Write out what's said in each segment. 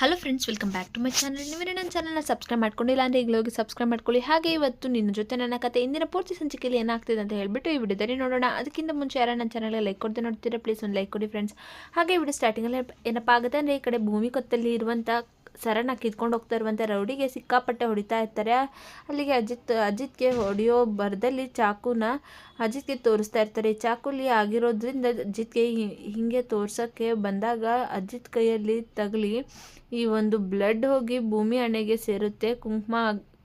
Hello friends welcome back to my channel ನೀವೇ ನನ್ನ ಚಾನಲ್ನ ಸಬ್ಸ್ಕ್ರೈಬ್ ಮಾಡ್ಕೊಂಡಿಲ್ಲ ಅಂದರೆ ಈಗಲೋಗಿ ಸಬ್ಸ್ಕ್ರೈಬ್ ಮಾಡ್ಕೊಳ್ಳಿ. ಹಾಗೆ ಇವತ್ತು ನಿನ್ನ ಜೊತೆ ನನ್ನ ಕತೆ ಇಂದಿನ ಪೂರ್ತಿ ಸಂಚಿಕೆಯಲ್ಲಿ ಏನಾಗ್ತಿದೆ ಅಂತ ಹೇಳಿಬಿಟ್ಟು ಈ ವಿಡಿಯೋದಲ್ಲಿ ನೋಡೋಣ. ಅದಕ್ಕಿಂತ ಮುಂಚೆ ಯಾರು ನನ್ನ ಚಾನಲ್ಗೆ ಲೈಕ್ ಕೊಡದೆ ನೋಡ್ತೀರಾ ಪ್ಲೀಸ್ ಒಂದು ಲೈಕ್ ಕೊಡಿ ಫ್ರೆಂಡ್ಸ್ ಹಾಗೆ ವಿಡಿಯೋ ಸ್ಟಾರ್ಟಿಂಗಲ್ಲಿ ಏನಪ್ಪ ಆಗುತ್ತೆ ಅಂದರೆ ಈ ಕಡೆ ಭೂಮಿ ಕೊತ್ತಲ್ಲಿ ಇರುವಂಥ ಸರನ ಕಿತ್ಕೊಂಡು ಹೋಗ್ತಾ ಇರುವಂಥ ರೌಡಿಗೆ ಸಿಕ್ಕಾಪಟ್ಟೆ ಹೊಡಿತಾ ಇರ್ತಾರೆ. ಅಲ್ಲಿಗೆ ಅಜಿತ್, ಅಜಿತ್ಗೆ ಹೊಡೆಯೋ ಬರದಲ್ಲಿ ಚಾಕುನ ಅಜಿತ್ಗೆ ತೋರಿಸ್ತಾ ಇರ್ತಾರೆ. ಚಾಕುಲಿ ಆಗಿರೋದ್ರಿಂದ ಅಜಿತ್ಗೆ ಹಿಂಗೆ ತೋರ್ಸೋಕ್ಕೆ ಬಂದಾಗ ಅಜಿತ್ ಕೈಯಲ್ಲಿ ತಗಲಿ, ಈ ಒಂದು ಬ್ಲಡ್ ಹೋಗಿ ಭೂಮಿ ಹಣೆಗೆ ಸೇರುತ್ತೆ. ಕುಂಕುಮ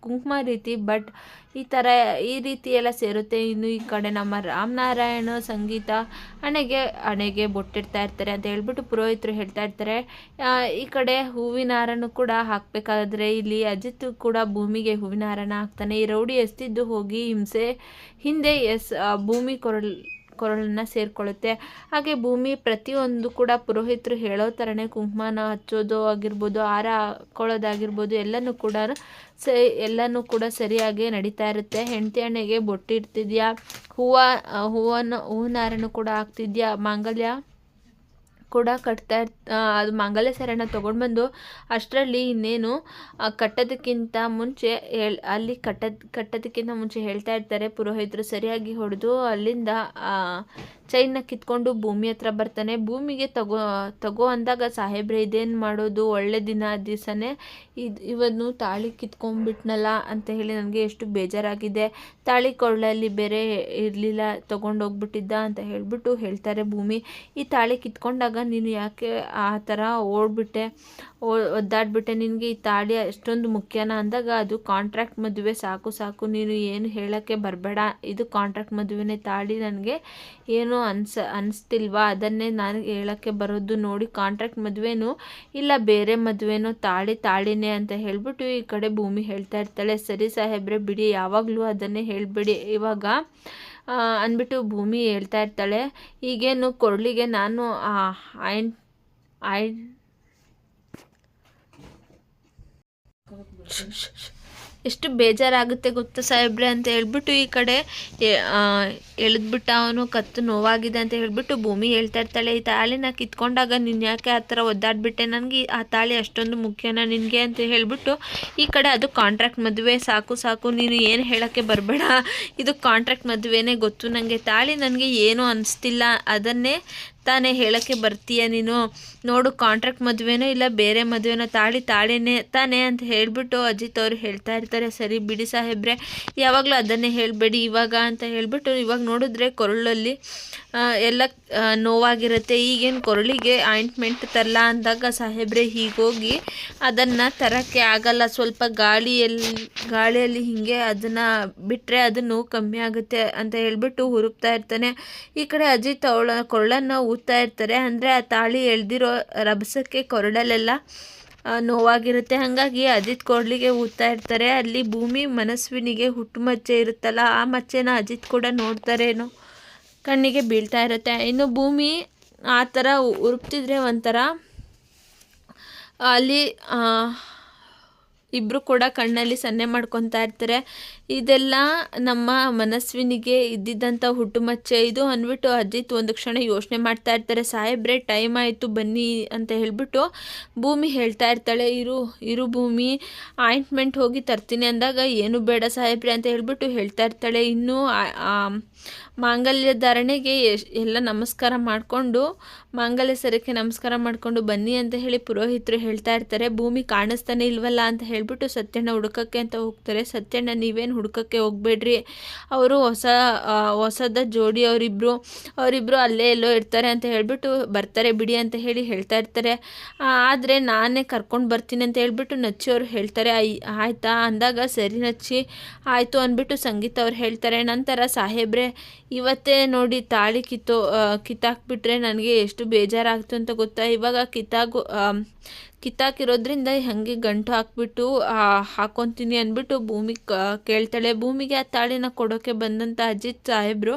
ಕುಂಕುಮ ರೀತಿ, ಬಟ್ ಈ ಥರ ಈ ರೀತಿ ಎಲ್ಲ ಸೇರುತ್ತೆ. ಇನ್ನು ಈ ಕಡೆ ನಮ್ಮ ರಾಮನಾರಾಯಣ ಸಂಗೀತ ಹಣೆಗೆ ಹಣೆಗೆ ಬೊಟ್ಟಿಡ್ತಾ ಇರ್ತಾರೆ ಅಂತ ಹೇಳ್ಬಿಟ್ಟು ಪುರೋಹಿತರು ಹೇಳ್ತಾ ಇರ್ತಾರೆ. ಈ ಕಡೆ ಹೂವಿನ ಹಾರನೂ ಕೂಡ ಹಾಕಬೇಕಾದ್ರೆ ಇಲ್ಲಿ ಅಜಿತ್ ಕೂಡ ಭೂಮಿಗೆ ಹೂವಿನ ಹಾರನ ಹಾಕ್ತಾನೆ. ಈ ರೌಡಿ ಎಸ್ತಿದ್ದು ಹೋಗಿ ಹಿಂಸೆ, ಹಿಂದೆ ಎಸ್ ಭೂಮಿ ಕೊರಲ್ ಕೊರಳನ್ನ ಸೇರಿಕೊಳ್ಳುತ್ತೆ. ಹಾಗೆ ಭೂಮಿ ಪ್ರತಿಯೊಂದು ಕೂಡ ಪುರೋಹಿತರು ಹೇಳೋ ಥರನೇ ಕುಂಕುಮನ ಹಚ್ಚೋದು ಆಗಿರ್ಬೋದು, ಹಾರ ಹಾಕೊಳ್ಳೋದಾಗಿರ್ಬೋದು, ಎಲ್ಲನೂ ಕೂಡ ಸ, ಎಲ್ಲನೂ ಕೂಡ ಸರಿಯಾಗಿ ನಡೀತಾ ಇರುತ್ತೆ. ಹೆಂಡತಿ ಹಣ್ಣಿಗೆ ಬೊಟ್ಟಿಡ್ತಿದ್ಯಾ ಹೂವು ಹೂವನ್ನು ಹೂವಿನ ಹಾರನೂ ಕೂಡ ಹಾಕ್ತಿದ್ಯಾ ಮಾಂಗಲ್ಯ? ಕೂಡ ಕಟ್ತಾ ಅದು ಮಾಂಗಲ್ಯ ಸರನ ತೊಗೊಂಡು ಬಂದು ಅಷ್ಟರಲ್ಲಿ ಇನ್ನೇನು ಕಟ್ಟೋದಕ್ಕಿಂತ ಮುಂಚೆ ಹೇಳ್, ಅಲ್ಲಿ ಕಟ್ಟೋದ್, ಕಟ್ಟೋದಕ್ಕಿಂತ ಮುಂಚೆ ಹೇಳ್ತಾ ಇರ್ತಾರೆ ಪುರೋಹಿತರು ಸರಿಯಾಗಿ ಹೊಡೆದು ಅಲ್ಲಿಂದ ಚೈನ್ನ ಕಿತ್ಕೊಂಡು ಭೂಮಿ ಹತ್ರ ಬರ್ತಾನೆ. ಭೂಮಿಗೆ ತಗೋ ತಗೋ ಅಂದಾಗ ಸಾಹೇಬ್ರೆ ಇದೇನು ಮಾಡೋದು? ಒಳ್ಳೆ ದಿನ ದಿವಸನೇ. ಇದು, ಇವನು ತಾಳಿ ಕಿತ್ಕೊಂಡ್ಬಿಟ್ನಲ್ಲ ಅಂತ ಹೇಳಿ ನನಗೆ ಎಷ್ಟು ಬೇಜಾರಾಗಿದೆ. ತಾಳಿ ಕೊಳ್ಳಲ್ಲಿ ಬೇರೆ ಇರಲಿಲ್ಲ, ತೊಗೊಂಡೋಗ್ಬಿಟ್ಟಿದ್ದ ಅಂತ ಹೇಳಿಬಿಟ್ಟು ಹೇಳ್ತಾರೆ ಭೂಮಿ. ಈ ತಾಳಿ ಕಿತ್ಕೊಂಡಾಗ ನೀನು ಯಾಕೆ ಆ ಥರ ಓಡ್ಬಿಟ್ಟೆ ಒದ್ದಾಡ್ಬಿಟ್ಟೆ? ನಿನಗೆ ಈ ತಾಳಿ ಅಷ್ಟೊಂದು ಮುಖ್ಯನಾ? ಅಂದಾಗ ಅದು ಕಾಂಟ್ರಾಕ್ಟ್ ಮದುವೆ. ಸಾಕು ಸಾಕು. ನೀನು ಏನು ಹೇಳೋಕ್ಕೆ ಬರಬೇಡ. ಇದು ಕಾಂಟ್ರಾಕ್ಟ್ ಮದುವೆನೇ. ತಾಳಿ ನನಗೆ ಏನು ಅನ್ಸ, ಅನಿಸ್ತಿಲ್ವಾ? ಅದನ್ನೇ ನಾನು ಹೇಳೋಕ್ಕೆ ಬರೋದು ನೋಡಿ. ಕಾಂಟ್ರಾಕ್ಟ್ ಮದುವೆನೂ ಇಲ್ಲ, ಬೇರೆ ಮದುವೆನೋ ತಾಳಿ, ತಾಳಿನೇ ಅಂತ ಹೇಳಿಬಿಟ್ಟು ಈ ಕಡೆ ಭೂಮಿ ಹೇಳ್ತಾ ಇರ್ತಾಳೆ. ಸರಿ ಸಾಹೇಬ್ರೆ, ಬಿಡಿ. ಯಾವಾಗಲೂ ಅದನ್ನೇ ಹೇಳಿಬಿಡಿ. ಇವಾಗ ಅಂದ್ಬಿಟ್ಟು ಭೂಮಿ ಹೇಳ್ತಾ ಇರ್ತಾಳೆ. ಈಗೇನು ಕೊರಳಿಗೆ ನಾನು ಆಯ್ ಆಯ್ ಎಷ್ಟು ಬೇಜಾರಾಗುತ್ತೆ ಗೊತ್ತಾ ಸಾಹೇಬ್ರೆ ಅಂತ ಹೇಳ್ಬಿಟ್ಟು ಈ ಕಡೆ ಎಳೆದ್ಬಿಟ್ಟ ಅವನು ಕತ್ತು ನೋವಾಗಿದೆ ಅಂತ ಹೇಳ್ಬಿಟ್ಟು ಭೂಮಿ ಹೇಳ್ತಾ ಇರ್ತಾಳೆ. ಈ ತಾಳಿನ ಕಿತ್ಕೊಂಡಾಗ ನೀನು ಯಾಕೆ ಆ ಥರ ಒದ್ದಾಡ್ಬಿಟ್ಟೆ? ನನಗೆ ಆ ತಾಳಿ ಅಷ್ಟೊಂದು ಮುಖ್ಯನಾ ನಿನಗೆ ಅಂತ ಹೇಳ್ಬಿಟ್ಟು ಈ ಕಡೆ ಅದು ಕಾಂಟ್ರಾಕ್ಟ್ ಮದುವೆ, ಸಾಕು ಸಾಕು, ನೀನು ಏನು ಹೇಳೋಕ್ಕೆ ಬರಬೇಡ. ಇದು ಕಾಂಟ್ರಾಕ್ಟ್ ಮದುವೆನೇ ಗೊತ್ತು. ನನಗೆ ತಾಳಿ ನನಗೆ ಏನೂ ಅನಿಸ್ತಿಲ್ಲ. ಅದನ್ನೇ ತಾನೇ ಹೇಳೋಕ್ಕೆ ಬರ್ತೀಯ ನೀನು? ನೋಡು ಕಾಂಟ್ರಾಕ್ಟ್ ಮದುವೆನೋ ಇಲ್ಲ, ಬೇರೆ ಮದುವೆನೋ ತಾಳಿ ತಾಳಿನೇ ತಾನೇ ಅಂತ ಹೇಳಿಬಿಟ್ಟು ಅಜಿತ್ ಅವರು ಹೇಳ್ತಾ ಇರ್ತಾರೆ. ಸರಿ ಬಿಡಿ ಸಾಹೇಬ್ರೆ, ಯಾವಾಗಲೂ ಅದನ್ನೇ ಹೇಳಬೇಡಿ, ಇವಾಗ ಅಂತ ಹೇಳಿಬಿಟ್ಟು ಇವಾಗ ನೋಡಿದ್ರೆ ಕೊರಳಲ್ಲಿ ಎಲ್ಲ ನೋವಾಗಿರುತ್ತೆ. ಈಗೇನು ಕೊರಳಿಗೆ ಆಯಿಂಟ್ಮೆಂಟ್ ತರಲ್ಲ ಅಂದಾಗ ಸಾಹೇಬ್ರೆ ಹೀಗೋಗಿ ಅದನ್ನು ತರೋಕ್ಕೆ ಆಗಲ್ಲ. ಸ್ವಲ್ಪ ಗಾಳಿಯಲ್ಲಿ ಗಾಳಿಯಲ್ಲಿ ಹೀಗೆ ಅದನ್ನು ಬಿಟ್ಟರೆ ಅದು ನೋವು ಕಮ್ಮಿ ಆಗುತ್ತೆ ಅಂತ ಹೇಳ್ಬಿಟ್ಟು ಹುರುಪ್ತಾ ಇರ್ತಾನೆ. ಈ ಕಡೆ ಅಜಿತ್ ಅವಳ ಕೊರಳನ್ನು ಊದ್ತಾ ಇರ್ತಾರೆ. ಅಂದರೆ ಆ ತಾಳಿ ಎಳ್ದಿರೋ ರಭಸಕ್ಕೆ ಕೊರಡಲೆಲ್ಲ ನೋವಾಗಿರುತ್ತೆ. ಹಾಗಾಗಿ ಅಜಿತ್ ಕೊರಳಿಗೆ ಊದ್ತಾ ಇರ್ತಾರೆ. ಅಲ್ಲಿ ಭೂಮಿ ಮನಸ್ವಿನಿಗೆ ಹುಟ್ಟು ಮಚ್ಚೆ ಇರುತ್ತಲ್ಲ, ಆ ಮಚ್ಚೆನ ಅಜಿತ್ ಕೂಡ ನೋಡ್ತಾರೇನೋ? ಕಣ್ಣಿಗೆ ಬೀಳ್ತಾ ಇರುತ್ತೆ. ಇನ್ನು ಭೂಮಿ ಆ ಥರ ಉರುಪ್ತಿದ್ರೆ ಒಂಥರ, ಅಲ್ಲಿ ಇಬ್ಬರು ಕೂಡ ಕಣ್ಣಲ್ಲಿ ಸನ್ನೆ ಮಾಡ್ಕೊತಾ ಇರ್ತಾರೆ. ಇದೆಲ್ಲ ನಮ್ಮ ಮನಸ್ವಿನಿಗೆ ಇದ್ದಿದ್ದಂಥ ಹುಟ್ಟುಮಚ್ಚೆ ಇದು ಅಂದ್ಬಿಟ್ಟು ಅಜಿತ್ ಒಂದು ಕ್ಷಣ ಯೋಚನೆ ಮಾಡ್ತಾ ಇರ್ತಾರೆ, ಸಾಹೇಬ್ರೆ ಟೈಮ್ ಆಯಿತು, ಬನ್ನಿ ಅಂತ ಹೇಳಿಬಿಟ್ಟು ಭೂಮಿ ಹೇಳ್ತಾ ಇರ್ತಾಳೆ. ಇರು ಇರು ಭೂಮಿ ಆಯಿಂಟ್ಮೆಂಟ್ ಹೋಗಿ ತರ್ತೀನಿ ಅಂದಾಗ ಏನು ಬೇಡ ಸಾಹೇಬ್ರೆ ಅಂತ ಹೇಳ್ಬಿಟ್ಟು ಹೇಳ್ತಾ ಇರ್ತಾಳೆ. ಇನ್ನೂ ಮಾಂಗಲ್ಯ ಧಾರಣೆಗೆ ಎಲ್ಲ ನಮಸ್ಕಾರ ಮಾಡಿಕೊಂಡು, ಮಾಂಗಲ್ಯ ಸರಕ್ಕೆ ನಮಸ್ಕಾರ ಮಾಡಿಕೊಂಡು ಬನ್ನಿ ಅಂತ ಹೇಳಿ ಪುರೋಹಿತರು ಹೇಳ್ತಾ ಇರ್ತಾರೆ. ಭೂಮಿ ಕಾಣಿಸ್ತಾನೆ ಇಲ್ವಲ್ಲ ಅಂತ ಹೇಳಿಬಿಟ್ಟು ಸತ್ಯಣ್ಣ ಹುಡುಕಕ್ಕೆ ಅಂತ ಹೋಗ್ತಾರೆ. ಸತ್ಯಣ್ಣ, ನೀವೇನು ಹುಡುಕಕ್ಕೆ ಹೋಗಬೇಡ್ರಿ. ಅವರು ಹೊಸ ಹೊಸದ ಜೋಡಿ ಅವರಿಬ್ಬರು ಅವರಿಬ್ಬರು ಅಲ್ಲೇ ಎಲ್ಲೋ ಇರ್ತಾರೆ ಅಂತ ಹೇಳಿಬಿಟ್ಟು ಬರ್ತಾರೆ ಬಿಡಿ ಅಂತ ಹೇಳಿ ಹೇಳ್ತಾ ಇರ್ತಾರೆ. ಆದರೆ ನಾನೇ ಕರ್ಕೊಂಡು ಬರ್ತೀನಿ ಅಂತ ಹೇಳಿಬಿಟ್ಟು ನಚ್ಚಿ ಅವರು ಹೇಳ್ತಾರೆ. ಆಯಿತಾ? ಅಂದಾಗ ಸರಿ ನಚ್ಚಿ, ಆಯಿತು ಅಂದ್ಬಿಟ್ಟು ಸಂಗೀತ ಅವ್ರು ಹೇಳ್ತಾರೆ. ನಂತರ ಸಾಹೇಬ್ರೆ, ಇವತ್ತೇ ನೋಡಿ ತಾಳಿ ಕಿತ್ತೋ ಕಿತ್ತಾಕ್ಬಿಟ್ರೆ ನನಗೆ ಎಷ್ಟು ಬೇಜಾರಾಗ್ತು ಅಂತ ಗೊತ್ತಾ? ಇವಾಗ ಕಿತ್ತಾಗು ಕಿತ್ತಾಕಿರೋದ್ರಿಂದ ಹಾಗೆ ಗಂಟು ಹಾಕ್ಬಿಟ್ಟು ಹಾಕ್ಕೊಂತೀನಿ ಅಂದ್ಬಿಟ್ಟು ಭೂಮಿ ಕೇಳ್ತಾಳೆ. ಭೂಮಿಗೆ ಆ ತಾಳಿನ ಕೊಡೋಕ್ಕೆ ಬಂದಂಥ ಅಜಿತ್ ಸಾಹೇಬ್ರು,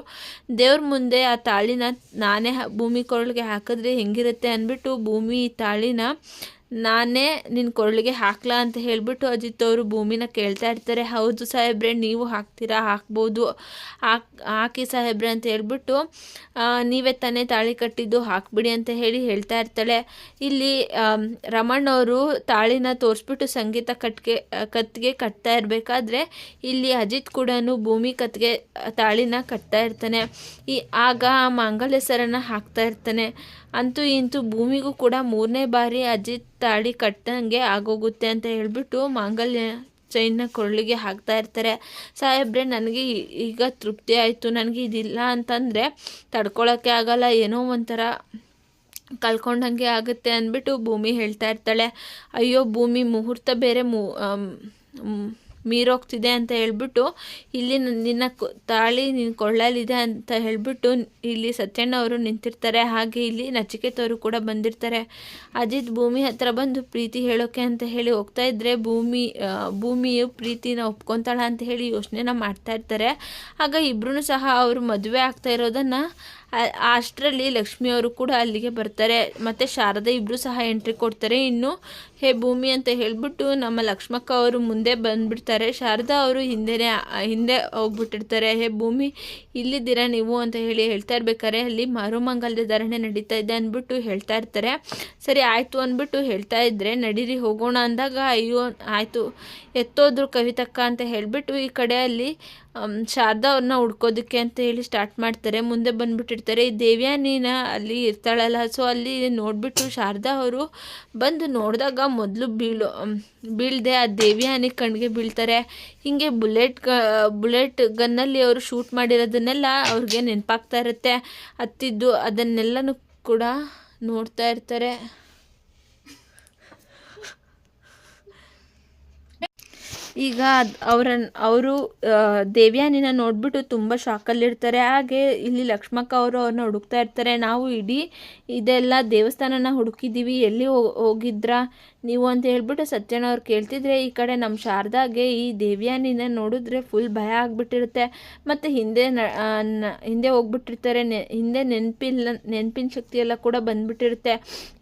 ದೇವ್ರ ಮುಂದೆ ಆ ತಾಳಿನ ನಾನೇ ಭೂಮಿ ಕೊರಳಿಗೆ ಹಾಕಿದ್ರೆ ಹೆಂಗಿರುತ್ತೆ ಅಂದ್ಬಿಟ್ಟು ಭೂಮಿ ತಾಳಿನ ನಾನೇ ನಿನ್ನ ಕೊರಳಿಗೆ ಹಾಕ್ಲಾ ಅಂತ ಹೇಳಿಬಿಟ್ಟು ಅಜಿತ್ ಅವರು ಭೂಮಿನ ಕೇಳ್ತಾ ಇರ್ತಾರೆ. ಹೌದು ಸಾಹೇಬ್ರೆ, ನೀವು ಹಾಕ್ತೀರಾ? ಹಾಕ್ಬೋದು. ಹಾಕ್, ಹಾಕಿ ಸಾಹೇಬ್ರೆ ಅಂತ ಹೇಳ್ಬಿಟ್ಟು ನೀವೇ ತಾನೇ ತಾಳಿ ಕಟ್ಟಿದ್ದು ಹಾಕ್ಬಿಡಿ ಅಂತ ಹೇಳಿ ಹೇಳ್ತಾ ಇರ್ತಾಳೆ. ಇಲ್ಲಿ ರಮಣ್ಣವರು ತಾಳಿನ ತೋರಿಸ್ಬಿಟ್ಟು ಸಂಗೀತ ಕಟ್ಗೆ, ಕತ್ತಿಗೆ ಕಟ್ತಾ ಇರಬೇಕಾದ್ರೆ ಇಲ್ಲಿ ಅಜಿತ್ ಕೂಡ ಭೂಮಿ ಕತ್ತಿಗೆ, ತಾಳಿನ ಕಟ್ತಾ ಇರ್ತಾನೆ. ಈ, ಆಗ ಆ ಮಾಂಗಲ್ಯ ಸರನ ಹಾಕ್ತಾ ಇರ್ತಾನೆ. ಅಂತೂ ಇಂತೂ ಭೂಮಿಗೂ ಕೂಡ ಮೂರನೇ ಬಾರಿ ಅಜ್ಜಿ ತಾಳಿ ಕಟ್ಟಂಗೆ ಆಗೋಗುತ್ತೆ ಅಂತ ಹೇಳ್ಬಿಟ್ಟು ಮಾಂಗಲ್ಯ ಚೈನ್ನ ಕೊರಳಿಗೆ ಹಾಕ್ತಾ ಇರ್ತಾರೆ. ಸಾಹೇಬ್ರೆ, ನನಗೆ ಈಗ ತೃಪ್ತಿ ಆಯಿತು. ನನಗೆ ಇದಿಲ್ಲ ಅಂತಂದರೆ ತಡ್ಕೊಳ್ಳೋಕ್ಕೆ ಆಗಲ್ಲ. ಏನೋ ಒಂಥರ ಕಲ್ಕೊಂಡಂಗೆ ಆಗುತ್ತೆ ಅಂದ್ಬಿಟ್ಟು ಭೂಮಿ ಹೇಳ್ತಾ ಇರ್ತಾಳೆ. ಅಯ್ಯೋ, ಭೂಮಿ ಮುಹೂರ್ತ ಬೇರೆ ಮು ಮೀರೋಗ್ತಿದೆ ಅಂತ ಹೇಳ್ಬಿಟ್ಟು, ಇಲ್ಲಿ ನಿನ್ನ ತಾಳಿ ನಿನ್ನ ಕೊಳ್ಳಲಿದೆ ಅಂತ ಹೇಳ್ಬಿಟ್ಟು ಇಲ್ಲಿ ಸತ್ಯಣ್ಣ ಅವರು ನಿಂತಿರ್ತಾರೆ. ಹಾಗೆ ಇಲ್ಲಿ ನಚಿಕೇತವರು ಕೂಡ ಬಂದಿರ್ತಾರೆ. ಅಜಿತ್ ಭೂಮಿ ಹತ್ರ ಬಂದು ಪ್ರೀತಿ ಹೇಳೋಕೆ ಅಂತ ಹೇಳಿ ಹೋಗ್ತಾ ಇದ್ರೆ ಭೂಮಿ ಭೂಮಿಯ ಪ್ರೀತಿನ ಒಪ್ಕೊತಾಳ ಅಂತ ಹೇಳಿ ಯೋಚನೆನ ಮಾಡ್ತಾ ಇರ್ತಾರೆ. ಆಗ ಇಬ್ರು ಸಹ ಅವರು ಮದುವೆ ಆಗ್ತಾ ಇರೋದನ್ನು ಅಷ್ಟರಲ್ಲಿ ಲಕ್ಷ್ಮಿಯವರು ಕೂಡ ಅಲ್ಲಿಗೆ ಬರ್ತಾರೆ. ಮತ್ತು ಶಾರದಾ ಇಬ್ಬರು ಸಹ ಎಂಟ್ರಿ ಕೊಡ್ತಾರೆ. ಇನ್ನು ಹೇ ಭೂಮಿ ಅಂತ ಹೇಳಿಬಿಟ್ಟು ನಮ್ಮ ಲಕ್ಷ್ಮಕ್ಕ ಅವರು ಮುಂದೆ ಬಂದುಬಿಡ್ತಾರೆ. ಶಾರದಾ ಅವರು ಹಿಂದೆ ಹಿಂದೆ ಹೋಗ್ಬಿಟ್ಟಿರ್ತಾರೆ. ಹೇ ಭೂಮಿ, ಇಲ್ಲಿದ್ದೀರಾ ನೀವು ಅಂತ ಹೇಳಿ ಹೇಳ್ತಾ ಇರ್ಬೇಕಾರೆ ಅಲ್ಲಿ ಮರುಮಂಗಲ್ಯ ಧಾರಣೆ ನಡೀತಾ ಇದೆ ಅಂದ್ಬಿಟ್ಟು ಹೇಳ್ತಾ ಇರ್ತಾರೆ. ಸರಿ, ಆಯಿತು ಅಂದ್ಬಿಟ್ಟು ಹೇಳ್ತಾ ಇದ್ದರೆ ನಡೀರಿ, ಹೋಗೋಣ ಅಂದಾಗ ಅಯ್ಯೋ, ಆಯಿತು, ಎತ್ತೋದ್ರು ಕವಿತಕ್ಕ ಅಂತ ಹೇಳಿಬಿಟ್ಟು ಈ ಕಡೆ ಅಲ್ಲಿ ಶಾರದಾ ಅವ್ರನ್ನ ಹುಡ್ಕೋದಕ್ಕೆ ಅಂತ ಹೇಳಿ ಸ್ಟಾರ್ಟ್ ಮಾಡ್ತಾರೆ. ಮುಂದೆ ಬಂದ್ಬಿಟ್ಟಿರ್ತಾರೆ. ಈ ದೇವ್ಯಾನಿನ ಅಲ್ಲಿ ಇರ್ತಾಳಲ್ಲ ಸೊ ಅಲ್ಲಿ ನೋಡಿಬಿಟ್ಟು ಶಾರದಾ ಅವರು ಬಂದು ನೋಡಿದಾಗ ಮೊದಲು ಬೀಳು ಬೀಳದೆ ಆ ದೇವ್ಯಾನಿ ಕಣ್ಣಿಗೆ ಬೀಳ್ತಾರೆ. ಹೀಗೆ ಬುಲೆಟ್ ಗ, ಬುಲೆಟ್ ಗನ್ನಲ್ಲಿ ಅವರು ಶೂಟ್ ಮಾಡಿರೋದನ್ನೆಲ್ಲ ಅವ್ರಿಗೆ ನೆನಪಾಗ್ತಾ ಇರುತ್ತೆ. ಹತ್ತಿದ್ದು ಅದನ್ನೆಲ್ಲನೂ ಕೂಡ ನೋಡ್ತಾ ಇರ್ತಾರೆ. ಈಗ ಅವರನ್ನು ಅವರು ದೇವ್ಯಾನಿನ ನೋಡಿಬಿಟ್ಟು ತುಂಬ ಶಾಕಲ್ಲಿರ್ತಾರೆ. ಹಾಗೆ ಇಲ್ಲಿ ಲಕ್ಷ್ಮಕ್ಕ ಅವರು ಅವ್ರನ್ನ ಹುಡುಕ್ತಾ ಇರ್ತಾರೆ. ನಾವು ಇಡೀ ಇದೆಲ್ಲ ದೇವಸ್ಥಾನನ ಹುಡುಕಿದ್ದೀವಿ. ಎಲ್ಲಿ ಹೋಗಿದ್ರ ಹೋಗಿದ್ರಾ? ನೀವು ಅಂತ ಹೇಳ್ಬಿಟ್ಟು ಸತ್ಯನ ಅವ್ರು ಕೇಳ್ತಿದ್ರೆ ಈ ಕಡೆ ನಮ್ಮ ಶಾರದಾಗೆ ಈ ದೇವ್ಯಾನಿನ ನೋಡಿದ್ರೆ ಫುಲ್ ಭಯ ಆಗಿಬಿಟ್ಟಿರುತ್ತೆ. ಮತ್ತು ಹಿಂದೆ ಹಿಂದೆ ಹೋಗ್ಬಿಟ್ಟಿರ್ತಾರೆ. ನೆ, ಹಿಂದೆ ನೆನಪಿಲ್ಲ ನೆನಪಿನ ಶಕ್ತಿ ಎಲ್ಲ ಕೂಡ ಬಂದ್ಬಿಟ್ಟಿರುತ್ತೆ.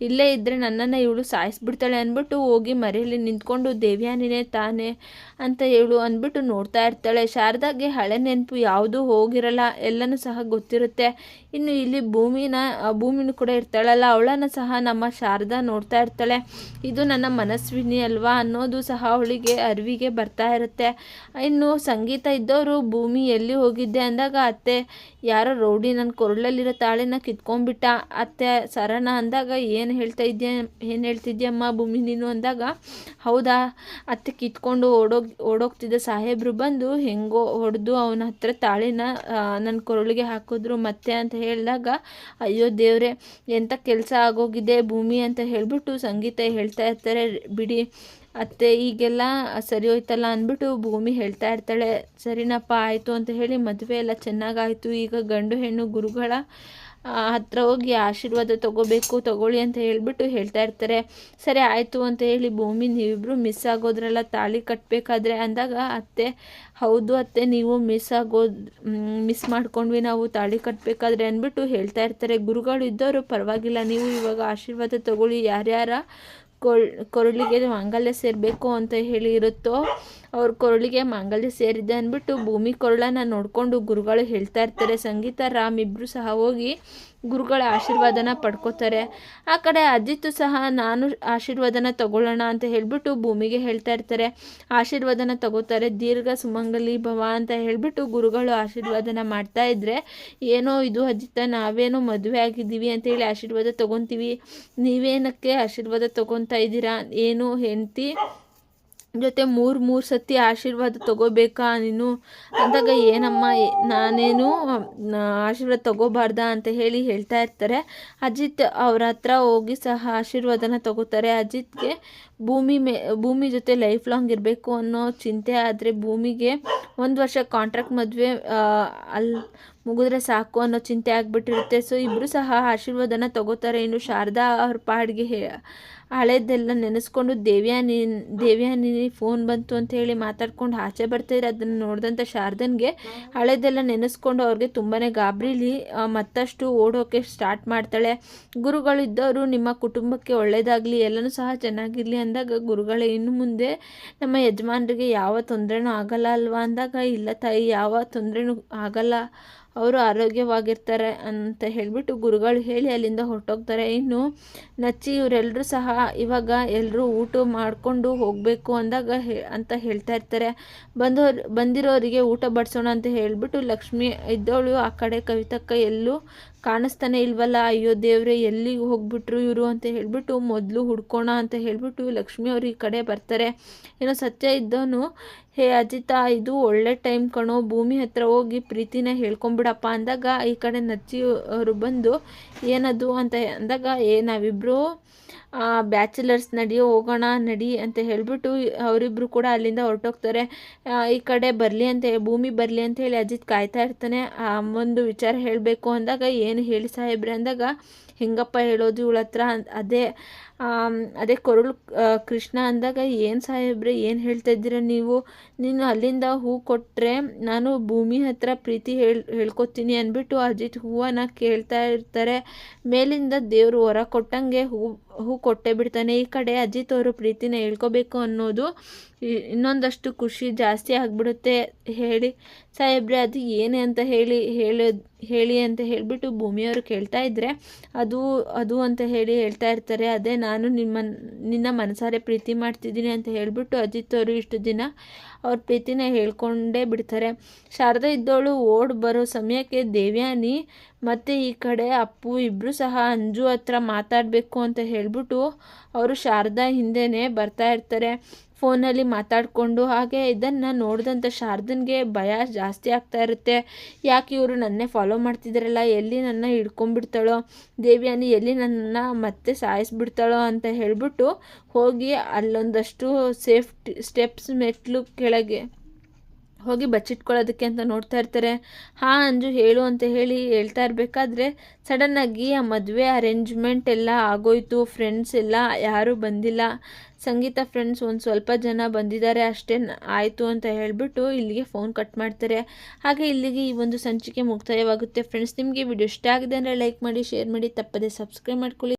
ಇಲ್ಲೇ ಇದ್ದರೆ ನನ್ನನ್ನು ಇವಳು ಸಾಯಿಸ್ಬಿಡ್ತಾಳೆ ಅಂದ್ಬಿಟ್ಟು ಹೋಗಿ ಮರೆಯಲ್ಲಿ ನಿಂತ್ಕೊಂಡು ದೇವ್ಯಾನಿನೇ ತಾನೇ ಅಂತ ಹೇಳು ಅಂದ್ಬಿಟ್ಟು ನೋಡ್ತಾ ಇರ್ತಾಳೆ. ಶಾರದಾಗೆ ಹಳೆ ನೆನಪು ಯಾವುದೂ ಹೋಗಿರಲ್ಲ, ಎಲ್ಲನೂ ಸಹ ಗೊತ್ತಿರುತ್ತೆ. ಇನ್ನು ಇಲ್ಲಿ ಭೂಮಿನ ಭೂಮಿನೂ ಕೂಡ ಇರ್ತಾಳಲ್ಲ, ಅವಳನ್ನು ಸಹ ನಮ್ಮ ಶಾರದಾ ನೋಡ್ತಾ ಇರ್ತಾಳೆ. ಇದು ನನ್ನ ಮನಸ್ವಿನಿ ಅಲ್ವಾ ಅನ್ನೋದು ಸಹ ಅವಳಿಗೆ, ಅರಿವಿಗೆ ಬರ್ತಾ ಇರುತ್ತೆ. ಇನ್ನು ಸಂಗೀತ ಇದ್ದವರು ಭೂಮಿ ಎಲ್ಲಿ ಹೋಗಿದ್ದೆ ಅಂದಾಗ, ಅತ್ತೆ ಯಾರೋ ರೌಡಿ ನನ್ನ ಕೊರಳಲ್ಲಿರೋ ತಾಳಿನ ಕಿತ್ಕೊಂಡ್ಬಿಟ್ಟ. ಅತ್ತೆ ಸರಣ ಅಂದಾಗ ಏನು ಹೇಳ್ತಾ ಇದ್ದೆ ಏನು ಹೇಳ್ತಿದ್ಯಮ್ಮ ಭೂಮಿ ನೀನು ಅಂದಾಗ, ಹೌದಾ, ಅತ್ತೆ ಕಿತ್ಕೊಂಡು ಓಡೋಗಿ, ಓಡೋಗ್ತಿದ್ದ ಸಾಹೇಬರು ಬಂದು ಹೆಂಗೋ ಹೊಡೆದು ಅವನ ಹತ್ರ ತಾಳಿನ ನನ್ನ ಕೊರಳಿಗೆ ಹಾಕಿದ್ರು ಮತ್ತೆ ಅಂತ ಹೇಳಿದಾಗ, ಅಯ್ಯೋ ದೇವ್ರೆ ಎಂಥ ಕೆಲಸ ಆಗೋಗಿದೆ ಭೂಮಿ ಅಂತ ಹೇಳಿಬಿಟ್ಟು ಸಂಗೀತ ಹೇಳ್ತಾ ಇರ್ತಾರೆ. ಬಿಡಿ ಅತ್ತೆ ಈಗೆಲ್ಲ ಸರಿ ಹೋಯ್ತಲ್ಲ ಅಂದ್ಬಿಟ್ಟು ಭೂಮಿ ಹೇಳ್ತಾ ಇರ್ತಾಳೆ. ಸರಿನಪ್ಪ, ಆಯಿತು ಅಂತ ಹೇಳಿ ಮದುವೆ ಎಲ್ಲ ಚೆನ್ನಾಗಾಯಿತು. ಈಗ ಗಂಡು ಹೆಣ್ಣು ಗುರುಗಳ ಹತ್ರ ಹೋಗಿ ಆಶೀರ್ವಾದ ತಗೋಬೇಕು, ತಗೊಳ್ಳಿ ಅಂತ ಹೇಳ್ಬಿಟ್ಟು ಹೇಳ್ತಾ ಇರ್ತಾರೆ. ಸರಿ, ಆಯಿತು ಅಂತ ಹೇಳಿ ಭೂಮಿ ನೀವಿಬ್ಬರು ಮಿಸ್ ಆಗೋದ್ರೆಲ್ಲ, ತಾಳಿ ಕಟ್ಟಬೇಕಾದ್ರೆ ಅಂದಾಗ ಅತ್ತೆ, ಹೌದು ಅತ್ತೆ, ನೀವು ಮಿಸ್ ಆಗೋದು ಮಿಸ್ ಮಾಡ್ಕೊಂಡ್ವಿ ನಾವು, ತಾಳಿ ಕಟ್ಟಬೇಕಾದ್ರೆ ಅಂದ್ಬಿಟ್ಟು ಹೇಳ್ತಾ ಇರ್ತಾರೆ. ಗುರುಗಳು ಇದ್ದವರು ಪರವಾಗಿಲ್ಲ, ನೀವು ಇವಾಗ ಆಶೀರ್ವಾದ ತಗೊಳ್ಳಿ. ಯಾರ್ಯಾರ ಕೊಳ್ ಕೊರಳಿಗೆ ಮಾಂಗಲ್ಯ ಸೇರಬೇಕು ಅಂತ ಹೇಳಿ ಇರುತ್ತೋ ಅವ್ರ ಕೊರಳಿಗೆ ಮಾಂಗಲ್ಯ ಸೇರಿದೆ ಅಂದ್ಬಿಟ್ಟು ಭೂಮಿ ಕೊರಳನ್ನ ನೋಡಿಕೊಂಡು ಗುರುಗಳು ಹೇಳ್ತಾ ಇರ್ತಾರೆ. ಸಂಗೀತ, ರಾಮ್ ಇಬ್ಬರು ಸಹ ಹೋಗಿ ಗುರುಗಳ ಆಶೀರ್ವಾದನ ಪಡ್ಕೋತಾರೆ. ಆ ಕಡೆ ಅಜಿತ್ತು ಸಹ, ನಾನು ಆಶೀರ್ವಾದನ ತಗೊಳ್ಳೋಣ ಅಂತ ಹೇಳ್ಬಿಟ್ಟು ಭೂಮಿಗೆ ಹೇಳ್ತಾ ಇರ್ತಾರೆ. ಆಶೀರ್ವಾದನ ತಗೋತಾರೆ. ದೀರ್ಘ ಸುಮಂಗಲಿ ಭವ ಅಂತ ಹೇಳ್ಬಿಟ್ಟು ಗುರುಗಳು ಆಶೀರ್ವಾದನ ಮಾಡ್ತಾ ಇದ್ರೆ, ಏನೋ ಇದು ಅಜಿತ, ನಾವೇನೋ ಮದುವೆ ಆಗಿದ್ದೀವಿ ಅಂತ ಹೇಳಿ ಆಶೀರ್ವಾದ ತಗೊತೀವಿ. ನೀವೇನಕ್ಕೆ ಆಶೀರ್ವಾದ ತಗೊತಾ ಇದ್ದೀರಾ? ಏನು ಹೆಂಡ್ತಿ ಜೊತೆ ಮೂರು ಮೂರು ಸತಿ ಆಶೀರ್ವಾದ ತಗೋಬೇಕಾ ನೀನು? ಅಂದಾಗ ಏನಮ್ಮ ನಾನೇನು ಆಶೀರ್ವಾದ ತಗೋಬಾರ್ದ ಅಂತ ಹೇಳಿ ಹೇಳ್ತಾ ಇರ್ತಾರೆ. ಅಜಿತ್ ಅವ್ರ ಹತ್ರ ಹೋಗಿ ಸಹ ಆಶೀರ್ವಾದನ ತಗೋತಾರೆ. ಅಜಿತ್ಗೆ ಭೂಮಿ ಮೇ, ಭೂಮಿ ಜೊತೆ ಲೈಫ್ ಲಾಂಗ್ ಇರಬೇಕು ಅನ್ನೋ ಚಿಂತೆ ಆದರೆ ಭೂಮಿಗೆ ಒಂದು ವರ್ಷ ಕಾಂಟ್ರಾಕ್ಟ್ ಮದುವೆ ಅಲ್ಲಿ ಮುಗಿದ್ರೆ ಸಾಕು ಅನ್ನೋ ಚಿಂತೆ ಆಗಿಬಿಟ್ಟಿರುತ್ತೆ. ಸೊ ಇಬ್ಬರು ಸಹ ಆಶೀರ್ವಾದನ ತಗೋತಾರೆ. ಇನ್ನು ಶಾರದಾ ಅವ್ರ ಪಾಡಿಗೆ ಹೇ ಹಳೇದೆಲ್ಲ ನೆನೆಸ್ಕೊಂಡು ದೇವ್ಯಾನಿ ದೇವ್ಯಾನಿ ಫೋನ್ ಬಂತು ಅಂತ ಹೇಳಿ ಮಾತಾಡ್ಕೊಂಡು ಆಚೆ ಬರ್ತಾಯಿದ್ರೆ ಅದನ್ನು ನೋಡಿದಂಥ ಶಾರದನ್ಗೆ ಹಳೇದೆಲ್ಲ ನೆನೆಸ್ಕೊಂಡು ಅವ್ರಿಗೆ ತುಂಬಾ ಗಾಬರಿಲಿ ಮತ್ತಷ್ಟು ಓಡೋಕೆ ಸ್ಟಾರ್ಟ್ ಮಾಡ್ತಾಳೆ. ಗುರುಗಳಿದ್ದವರು ನಿಮ್ಮ ಕುಟುಂಬಕ್ಕೆ ಒಳ್ಳೆಯದಾಗಲಿ ಎಲ್ಲನೂ ಸಹ ಚೆನ್ನಾಗಿರಲಿ ಅಂದಾಗ ಗುರುಗಳೇ, ಇನ್ನು ಮುಂದೆ ನಮ್ಮ ಯಜಮಾನರಿಗೆ ಯಾವ ತೊಂದರೆನೂ ಆಗಲ್ಲ ಅಲ್ವಾ ಅಂದಾಗ, ಇಲ್ಲ ತಾಯಿ, ಯಾವ ತೊಂದರೆನೂ ಆಗಲ್ಲ. ಅವರು ಆರೋಗ್ಯವಾಗಿರ್ತಾರೆ ಅಂತ ಹೇಳಿಬಿಟ್ಟು ಗುರುಗಳು ಹೇಳಿ ಅಲ್ಲಿಂದ ಹೊರಟೋಗ್ತಾರೆ. ಇನ್ನು ನಚ್ಚಿ ಇವರೆಲ್ಲರೂ ಸಹ ಇವಾಗ ಎಲ್ಲರೂ ಊಟ ಮಾಡಿಕೊಂಡು ಹೋಗಬೇಕು ಅಂದಾಗ ಅಂತ ಹೇಳ್ತಾ ಇರ್ತಾರೆ. ಬಂದವರು ಬಂದಿರೋರಿಗೆ ಊಟ ಬಡಿಸೋಣ ಅಂತ ಹೇಳಿಬಿಟ್ಟು ಲಕ್ಷ್ಮಿ ಇದ್ದವಳು ಆ ಕಡೆ ಕವಿತಕ್ಕ ಎಲ್ಲೂ ಕಾಣಿಸ್ತಾನೆ ಇಲ್ವಲ್ಲ, ಅಯ್ಯೋ ದೇವ್ರೆ, ಎಲ್ಲಿಗೆ ಹೋಗ್ಬಿಟ್ರು ಇವರು ಅಂತ ಹೇಳಿಬಿಟ್ಟು ಮೊದಲು ಹುಡ್ಕೋಣ ಅಂತ ಹೇಳಿಬಿಟ್ಟು ಲಕ್ಷ್ಮಿ ಅವರು ಈ ಕಡೆ ಬರ್ತಾರೆ. ಏನೋ ಸತ್ಯ ಇದ್ದವನು, ಹೇ ಅಜಿತ, ಇದು ಒಳ್ಳೆ ಟೈಮ್ ಕಣೋ, ಭೂಮಿ ಹತ್ರ ಹೋಗಿ ಪ್ರೀತಿನ ಹೇಳ್ಕೊಂಬಿಡಪ್ಪ. ಅಂದಾಗ ಈ ಕಡೆ ನಚ್ಚಿ ಅವರು ಬಂದು, ಏನದು? ಅಂತ ಅಂದಾಗ, ಏ ನಾವಿಬ್ಬರು ಬ್ಯಾಚುಲರ್ಸ್ ನಡಿಯೋ, ಹೋಗೋಣ, ನಡಿ ಅಂತ ಹೇಳಿಬಿಟ್ಟು ಅವರಿಬ್ಬರು ಕೂಡ ಅಲ್ಲಿಂದ ಹೊರಟೋಗ್ತಾರೆ. ಈ ಕಡೆ ಬರಲಿ ಅಂತ, ಭೂಮಿ ಬರಲಿ ಅಂತ ಹೇಳಿ ಅಜಿತ್ ಕಾಯ್ತಾ ಇರ್ತಾನೆ. ಒಂದು ವಿಚಾರ ಹೇಳಬೇಕು ಅಂದಾಗ ಏನು ಹೇಳಿ ಸಾಹೇಬ್ರೆ ಅಂದಾಗ ಹೆಂಗಪ್ಪ ಹೇಳೋದು ಇವಳ ಅದೇ ಅದೇ ಕೊರಳು ಕೃಷ್ಣ ಅಂದಾಗ ಏನು ಸಾಹೇಬ್ರೆ, ಏನು ಹೇಳ್ತಾ ಇದ್ದೀರ ನೀವು? ನೀನು ಅಲ್ಲಿಂದ ಹೂ ಕೊಟ್ಟರೆ ನಾನು ಭೂಮಿ ಹತ್ರ ಪ್ರೀತಿ ಹೇಳ್, ಹೇಳ್ಕೊತೀನಿ ಅಂದ್ಬಿಟ್ಟು ಅಜಿತ್ ಹೂವನ್ನು ಕೇಳ್ತಾ ಇರ್ತಾರೆ. ಮೇಲಿಂದ ದೇವರು ಹೊರ ಕೊಟ್ಟಂಗೆ ಹೂ ಹೂ ಕೊಟ್ಟೆ ಬಿಡ್ತಾನೆ. ಈ ಕಡೆ ಅಜಿತ್ ಅವರು ಪ್ರೀತಿನ ಹೇಳ್ಕೊಬೇಕು ಅನ್ನೋದು ಇನ್ನೊಂದಷ್ಟು ಖುಷಿ ಜಾಸ್ತಿ ಆಗಿಬಿಡುತ್ತೆ. ಹೇಳಿ ಸಾಹೇಬ್ರೆ, ಅದು ಏನೇ ಅಂತ ಹೇಳಿ ಹೇಳೋದು ಹೇಳಿ ಅಂತ ಹೇಳಿಬಿಟ್ಟು ಭೂಮಿಯವರು ಕೇಳ್ತಾ ಇದ್ದರೆ ಅದು ಅದು ಅಂತ ಹೇಳಿ ಹೇಳ್ತಾ ಇರ್ತಾರೆ. ಅದೇ ನಾನು ನಿಮ್ಮ, ನಿನ್ನ ಮನಸಾರೆ ಪ್ರೀತಿ ಮಾಡ್ತಿದ್ದೀನಿ ಅಂತ ಹೇಳಿಬಿಟ್ಟು ಅಜಿತ್ ಅವರು ಇಷ್ಟು ದಿನ ಅವ್ರ ಪ್ರೀತಿನ ಹೇಳ್ಕೊಂಡೇ ಬಿಡ್ತಾರೆ. ಶಾರದಾ ಇದ್ದವಳು ಓಡ್ ಬರೋ ಸಮಯಕ್ಕೆ ದೇವ್ಯಾನಿ ಮತ್ತು ಈ ಕಡೆ ಅಪ್ಪು ಇಬ್ಬರು ಸಹ ಅಂಜು ಹತ್ರ ಮಾತಾಡಬೇಕು ಅಂತ ಹೇಳಿಬಿಟ್ಟು ಅವರು ಶಾರದಾ ಹಿಂದೆನೇ ಬರ್ತಾ ಇರ್ತಾರೆ. ಫೋನಲ್ಲಿ ಮಾತಾಡಿಕೊಂಡು ಹಾಗೆ ಇದನ್ನು ನೋಡಿದಂಥ ಶಾರದನ್ಗೆ ಭಯ ಜಾಸ್ತಿ ಆಗ್ತಾ ಇರುತ್ತೆ. ಯಾಕೆ ಇವರು ನನ್ನೇ ಫಾಲೋ ಮಾಡ್ತಿದ್ದಾರಲ್ಲ ಎಲ್ಲಿ ನನ್ನ ಹಿಡ್ಕೊಂಡ್ಬಿಡ್ತಾಳೋ? ದೇವಿಯಾನಿ ಎಲ್ಲಿ ನನ್ನ ಮತ್ತೆ ಸಾಯಿಸ್ಬಿಡ್ತಾಳೋ ಅಂತ ಹೇಳಿಬಿಟ್ಟು ಹೋಗಿ ಅಲ್ಲೊಂದಷ್ಟು ಸೇಫ್ಟಿ ಸ್ಟೆಪ್ಸ್ ಮೆಟ್ಲು ಕೆಳಗೆ ಹೋಗಿ ಬಚ್ಚಿಟ್ಕೊಳ್ಳೋದಕ್ಕೆ ಅಂತ ನೋಡ್ತಾ ಇರ್ತಾರೆ. ಹಾಂ ಅಂಜು ಹೇಳು ಅಂತ ಹೇಳಿ ಹೇಳ್ತಾ ಇರಬೇಕಾದ್ರೆ ಸಡನ್ನಾಗಿ ಆ ಮದುವೆ ಅರೇಂಜ್ಮೆಂಟ್ ಎಲ್ಲ ಆಗೋಯ್ತು. ಫ್ರೆಂಡ್ಸ್ ಎಲ್ಲ ಯಾರೂ ಬಂದಿಲ್ಲ. ಸಂಗೀತ ಫ್ರೆಂಡ್ಸ್ ಒಂದು ಸ್ವಲ್ಪ ಜನ ಬಂದಿದ್ದಾರೆ ಅಷ್ಟೇ ಆಯಿತು ಅಂತ ಹೇಳಿಬಿಟ್ಟು ಇಲ್ಲಿಗೆ ಫೋನ್ ಕಟ್ ಮಾಡ್ತಾರೆ. ಹಾಗೆ ಇಲ್ಲಿಗೆ ಈ ಒಂದು ಸಂಚಿಕೆ ಮುಕ್ತಾಯವಾಗುತ್ತೆ. ಫ್ರೆಂಡ್ಸ್ ನಿಮಗೆ ವಿಡಿಯೋ ಇಷ್ಟ ಆಗಿದೆ ಅಂದರೆ ಲೈಕ್ ಮಾಡಿ ಶೇರ್ ಮಾಡಿ, ತಪ್ಪದೆ ಸಬ್ಸ್ಕ್ರೈಬ್ ಮಾಡ್ಕೊಳ್ಳಿ.